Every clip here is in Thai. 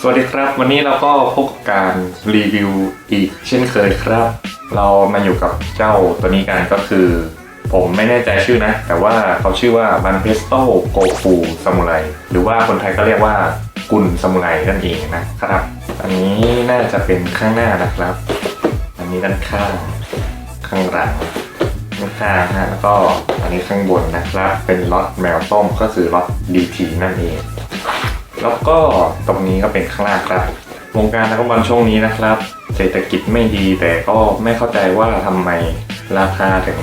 สวัสดีครับ วันนี้เราก็พบกับการรีวิวอีกเช่นเคยครับ เรามาอยู่กับเจ้าตัวนี้กันก็คือ ผมไม่แน่ใจชื่อนะ แต่ว่าเขาชื่อว่ามันเพสโต้โกฟูซามูไรหรือว่าคนไทยก็เรียกว่ากุนซามูไรนั่นเองนะครับ อันนี้น่าจะเป็นข้างหน้านะครับ อันนี้ด้านข้างข้างหลังด้านข้างนะแล้วก็อันนี้ข้างบนนะครับ เป็นล็อตแมวส้มก็คือล็อต DT นั่นเอง แล้วก็ตรงนี้ก็เป็นข้างล่างครับ วงการนักบอลช่วงนี้นะครับ เศรษฐกิจไม่ดีแต่ก็ไม่เข้าใจว่าทำไมราคาถึง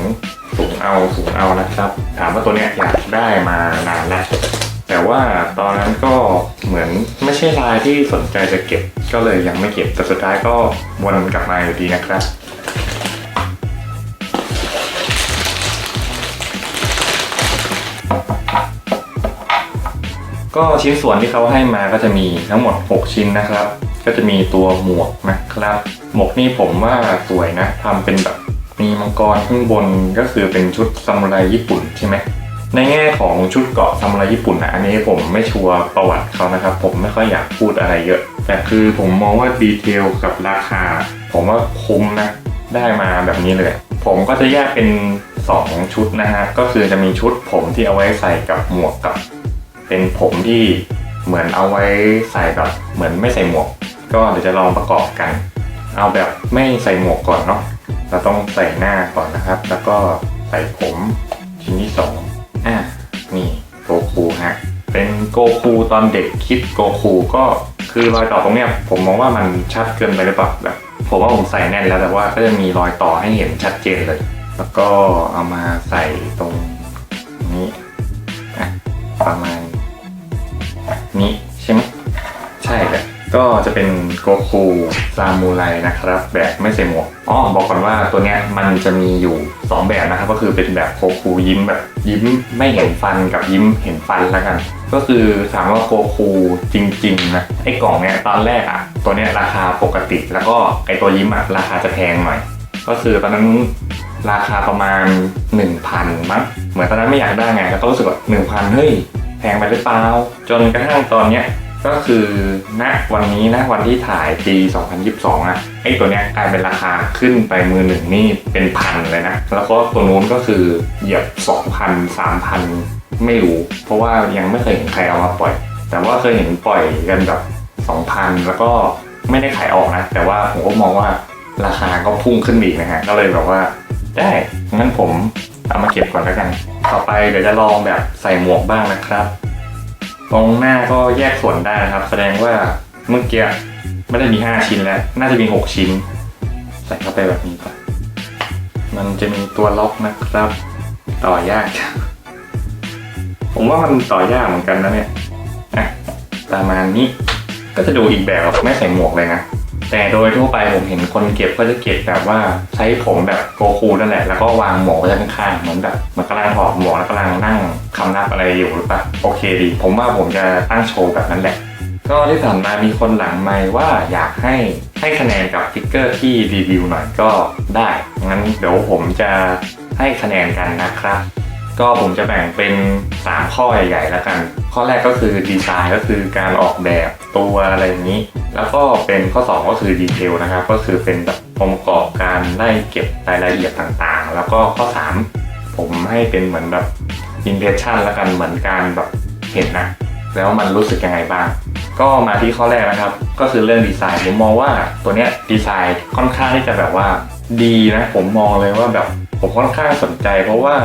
สูงเอาสูงเอานะครับ ถามว่าตัวเนี้ยอยากได้มานานแล้วแต่ว่าตอนนั้นก็เหมือนไม่ใช่รายที่สนใจจะเก็บ ก็เลยยังไม่เก็บแต่สุดท้ายก็วนกลับมาอยู่ดีนะครับ ก็ชิ้นส่วนที่เขาให้มาก็จะมีทั้งหมด 6 ชิ้นนะครับ ก็จะมีตัวหมวกนะครับ หมวกนี่ผมว่าสวยนะทำเป็นแบบมีมังกรข้างบนก็คือเป็นชุดซามูไรญี่ปุ่นใช่ไหมในแง่ของชุดเกาะซามูไรญี่ปุ่นนะอันนี้ผมไม่ชัวร์ประวัติเขานะครับ ผมไม่ค่อยอยากพูดอะไรเยอะ แต่คือผมมองว่าดีเทลกับราคา ผมว่าคุ้มนะได้มาแบบนี้เลย ผมก็จะแยกเป็น 2 ชุดนะฮะก็คือจะมีชุดผมที่เอาไว้ใส่กับหมวกกับ เป็นผมที่เหมือนเอาไว้ใส่แบบเหมือนไม่ใส่หมวก ก็เดี๋ยวจะลองประกอบกัน เอาแบบไม่ใส่หมวกก่อนเนาะเราต้องใส่หน้าก่อนนะครับ แล้วก็ใส่ผมชิ้นที่สองอะนี่โกคูฮะเป็นโกคูตอนเด็กคิดโกคูก็คือรอยต่อตรงเนี้ยผมมองว่ามันชัดเกินไปหรือเปล่าแบบผมว่าผมใส่แน่นแล้วแต่ว่าก็จะมีรอยต่อให้เห็นชัดเจนเลย แล้วก็เอามาใส่ตรงนี้อะประมาณ ก็จะเป็นโกคูซามูไรนะครับ แบบไม่ใส่หมวกอ๋อบอกก่อนว่าตัวเนี้ยมันจะมีอยู่ 2 แบบนะครับ ก็คือเป็นแบบโกคูยิ้มแบบยิ้มไม่เห็นฟันกับยิ้มเห็นฟันแล้วกัน ก็คือถามว่าโกคูจริงๆนะไอ้กล่องเนี้ยตอนแรกอะตัวเนี้ยราคาปกติ แล้วก็ไอ้ตัวยิ้มอะราคาจะแพงหน่อย ก็คือตอนนั้นราคาประมาณ 1,000มั้งเหมือนตอนนั้นไม่อยากได้ไงแล้วก็รู้สึกว่า1,000เฮ้ยแพงไปหรือเปล่าจนกระทั่งตอนเนี้ย ก็คือณวันนี้นะวันที่ถ่ายปี 2022อะไอ้ตัวเนี้ยกลายเป็นราคาขึ้นไปมือหนึ่งนี่เป็นพันเลยนะ แล้วก็ตัวนู้นก็คือเหยียบ 2,000 3,000 ไม่รู้ เพราะว่ายังไม่เคยเห็นใครเอามาปล่อย แต่ว่าเคยเห็นปล่อยกันแบบ 2,000 แล้วก็ไม่ได้ขายออกนะ แต่ว่าผมก็มองว่าราคาก็พุ่งขึ้นอีกนะฮะก็เลยแบบว่าได้งั้นผมเอามาเก็บก่อนแล้วกัน ต่อไปเดี๋ยวจะลองแบบใส่หมวกบ้างนะครับ ตรงหน้าก็แยกส่วนได้นะครับ แสดงว่าเมื่อกี้ไม่ได้มี 5 ชิ้นแล้ว น่าจะมี 6 ชิ้น ใส่เข้าไปแบบนี้ก่อนมันจะมีตัวล็อกนะครับ ต่อยาก ผมว่ามันต่อยากเหมือนกันนะเนี่ยอะประมาณนี้ ก็จะดูอีกแบบไม่ใส่หมวกเลยนะ แต่โดยทั่วไปผมเห็นคนเก็บก็จะเก็บแบบว่าใช้ผมแบบโกคูนั่นแหละ แล้วก็วางหมวกไว้ข้างๆเหมือนแบบเหมันกำลังถอดหมวกแล้วกำลังนั่งคำนับอะไรอยู่หรือปะโอเคดี ผมว่าผมจะตั้งโชว์แบบนั้นแหละก็ที่ผ่านมามีคนหลังไมค์ว่าอยากให้ให้คะแนนกับฟิกเกอร์ที่รีวิวหน่อยก็ได้ งั้นเดี๋ยวผมจะให้คะแนนกันนะครับ ก็ผมจะแบ่งเป็น 3 ข้อใหญ่ๆแล้วกัน ข้อแรกก็คือดีไซน์ก็คือการออกแบบตัวอะไรอย่างนี้ แล้วก็เป็นข้อ 2 ก็คือดีเทลนะครับ ก็คือเป็นแบบองค์ประกอบการไล่เก็บรายละเอียดต่างๆ แล้วก็ข้อ 3 ผมให้เป็นเหมือนแบบ impression แล้วกันเหมือนการแบบเห็นนะ แล้วมันรู้สึกยังไงบ้าง ก็มาที่ข้อแรกนะครับ ก็คือเรื่องดีไซน์ผมมองว่าตัวเนี้ยดีไซน์ค่อนข้างที่จะแบบว่าดีนะ ผมมองเลยว่าแบบ ผมค่อนข้างสนใจเพราะว่า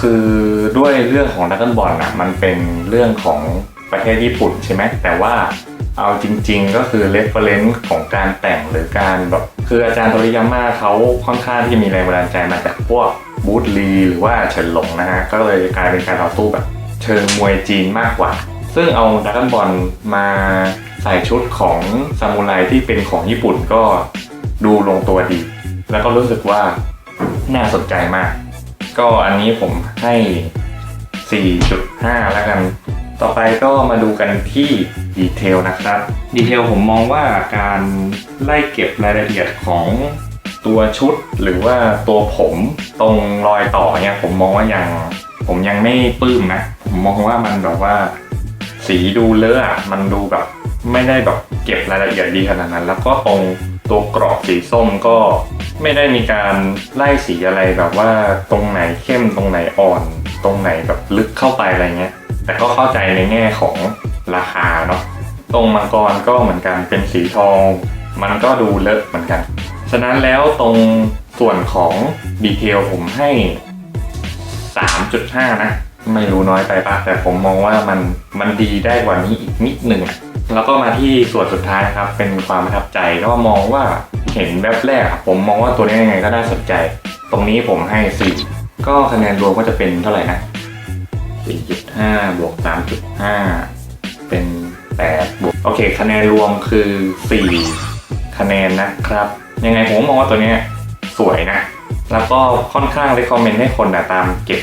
คือด้วยเรื่องของดักเกิลบอลนะมันเป็นเรื่องของประเทศญี่ปุ่นใช่ไหมแต่ว่าเอาจริง ๆ ก็คือเรฟเฟรนซ์ของการแต่งหรือการแบบคืออาจารย์โตริยาม่าเขาค่อนข้างที่มีแรงบันดาลใจมาจากพวกบูธลีหรือว่าเฉินหลงนะฮะก็เลยกลายเป็นการต่อสู้แบบ เชิงมวยจีนมากกว่า ซึ่งเอาดักกันบอลมาใส่ชุดของซามูไรที่เป็นของญี่ปุ่นก็ดูลงตัวดี แล้วก็รู้สึกว่า น่าสนใจมาก ก็อันนี้ผมให้ 4.5 แล้วกัน ต่อไปก็มาดูกันที่ดีเทลนะครับ ดีเทลผมมองว่าการไล่เก็บรายละเอียดของตัวชุดหรือว่าตัวผมตรงรอยต่อเนี่ยผมมองว่ายังผมยังไม่ปลื้มนะ ผมมองว่ามันแบบว่า สีดูเลอะ มันดูแบบ ไม่ได้แบบเก็บรายละเอียดดีขนาดนั้น แล้วก็ตรงตัวกรอบสีส้มก็ ไม่ได้มีการไล่สีอะไรแบบว่าตรงไหนเข้มตรงไหนอ่อน ตรงไหนแบบลึกเข้าไปอะไรเงี้ย แต่ก็เข้าใจในแง่ของราคาเนาะตรงมังกรก็เหมือนกันเป็นสีทอง มันก็ดูเลอะเหมือนกัน ฉะนั้นแล้วตรงส่วนของดีเทลผมให้ 3.5 นะ ไม่รู้น้อยไปปะแต่ผมมองว่ามันมันดีได้กว่านี้อีกนิดหนึ่งอะ แล้วก็มาที่ส่วนสุดท้ายนะครับ เป็นความประทับใจก็มองว่าเห็นแบบแรก ผมมองว่าตัวนี้ยังไงก็น่าสนใจ ตรงนี้ผมให้ 4 ก็คะแนนรวมก็จะเป็นเท่าไหร่นะ 4.5 บวก 3.5 เป็น 8 บวก โอเค คะแนนรวมคือ 4 คะแนนนะครับ ยังไงผมมองว่าตัวนี้สวยนะ แล้วก็ค่อนข้างเลยคอมเมนต์ให้คนนะตามเก็บ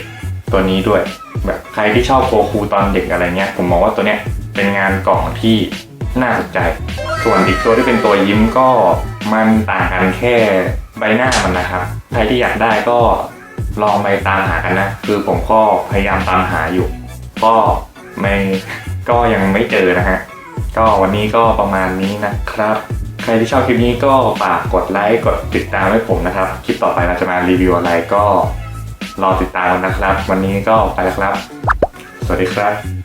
ตัวนี้ด้วย แบบใครที่ชอบโกคูตอนเด็กอะไรเงี้ย ผมมองว่าตัวเนี้ย เป็นงานกล่องที่น่าสนใจ ส่วนอีกตัวที่เป็นตัวยิ้มก็มันต่างกันแค่ใบหน้ามันนะครับ ใครที่อยากได้ก็ลองไปตามหากันนะ คือผมก็พยายามตามหาอยู่ ก็ไม่ก็ยังไม่เจอนะฮะ ก็วันนี้ก็ประมาณนี้นะครับ ใครที่ชอบคลิปนี้ก็ฝากกดไลค์กดติดตามให้ผมนะครับ คลิปต่อไปเราจะมารีวิวอะไรก็รอติดตามนะครับ วันนี้ก็ไปแล้วครับ สวัสดีครับ